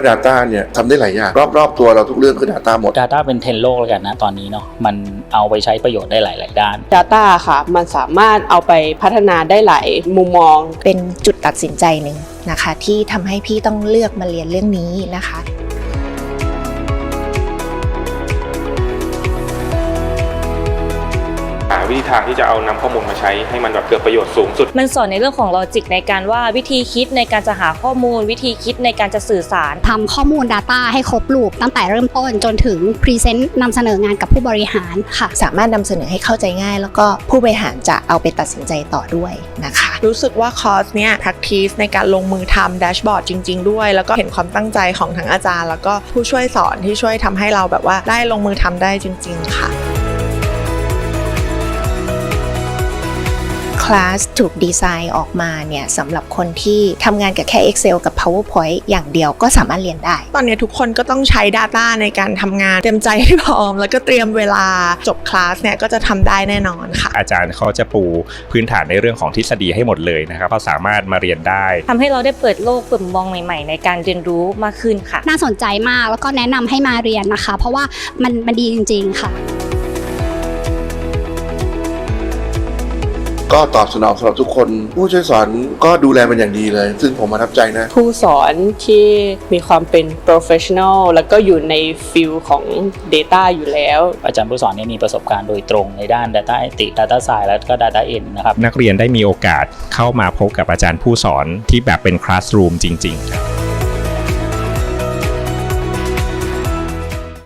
ว่า Data เนี่ยทำได้หลายอย่างรอบๆตัวเราทุกเรื่องคือ Data หมด Data เป็นเทรนด์โลกแล้วกันนะตอนนี้เนาะมันเอาไปใช้ประโยชน์ได้หลาย ๆ ด้าน Data ค่ะ มันสามารถเอาไปพัฒนาได้หลายมุมมอง เป็นจุดตัดสินใจหนึ่งนะคะ ที่ทำให้พี่ต้องเลือกมาเรียนเรื่องนี้นะคะ วิธีทางที่จะเอานำข้อมูลมาใช้ให้มันแบบเกิดประโยชน์สูงสุด มันสอนในเรื่องของลอจิกในการว่าวิธีคิดในการจะหาข้อมูล วิธีคิดในการจะสื่อสารทำข้อมูล Data ให้ครบลูปตั้งแต่เริ่มต้นจนถึงพรีเซนต์นำเสนองานกับผู้บริหารค่ะ สามารถนำเสนอให้เข้าใจง่าย แล้วก็ผู้บริหารจะเอาไปตัดสินใจต่อด้วยนะคะ รู้สึกว่าคอร์สเนี้ย practice ในการลงมือทำแดชบอร์ดจริง ๆ ด้วย แล้วก็เห็นความตั้งใจของทั้งอาจารย์ แล้วก็ผู้ช่วยสอนที่ช่วยทำให้เราแบบว่าได้ลงมือทำได้จริง ๆ ค่ะ ลาสถูกดีไซน์ออกมาเนี่ยสำหรับคนที่ทำงานกับแค่ Excel กับ PowerPoint อย่างเดียวก็สามารถเรียนได้ ตอนนี้ทุกคนก็ต้องใช้ Data ในการทำงานเตรียมใจให้พร้อม แล้วก็เตรียมเวลาจบคลาสเนี่ยก็จะทำได้แน่นอนค่ะ อาจารย์เขาจะปูพื้นฐานในเรื่องของทฤษฎีให้หมดเลยนะครับเขาสามารถมาเรียนได้ทำให้เราได้เปิดโลกเปิดมุมมองใหม่ ๆ ในการเรียนรู้มากขึ้นค่ะ น่าสนใจมากแล้วก็แนะนำให้มาเรียนนะคะ เพราะว่ามันมันดีจริง ๆ ค่ะ ก็ตอบสนองสำหรับทุกคน ผู้ช่วยสอนก็ดูแลเป็นอย่างดีเลย ซึ่งผมประทับใจนะ ผู้สอนที่มีความเป็น professional แล้วก็อยู่ในฟิลของ Data อยู่แล้ว อาจารย์ผู้สอนเนี่ยมีประสบการณ์โดยตรงในด้าน Data Analytics Data Science แล้วก็ Data N นะครับ นักเรียนได้มีโอกาสเข้ามาพบกับอาจารย์ผู้สอนที่แบบเป็นคลาสรูมจริงๆครับ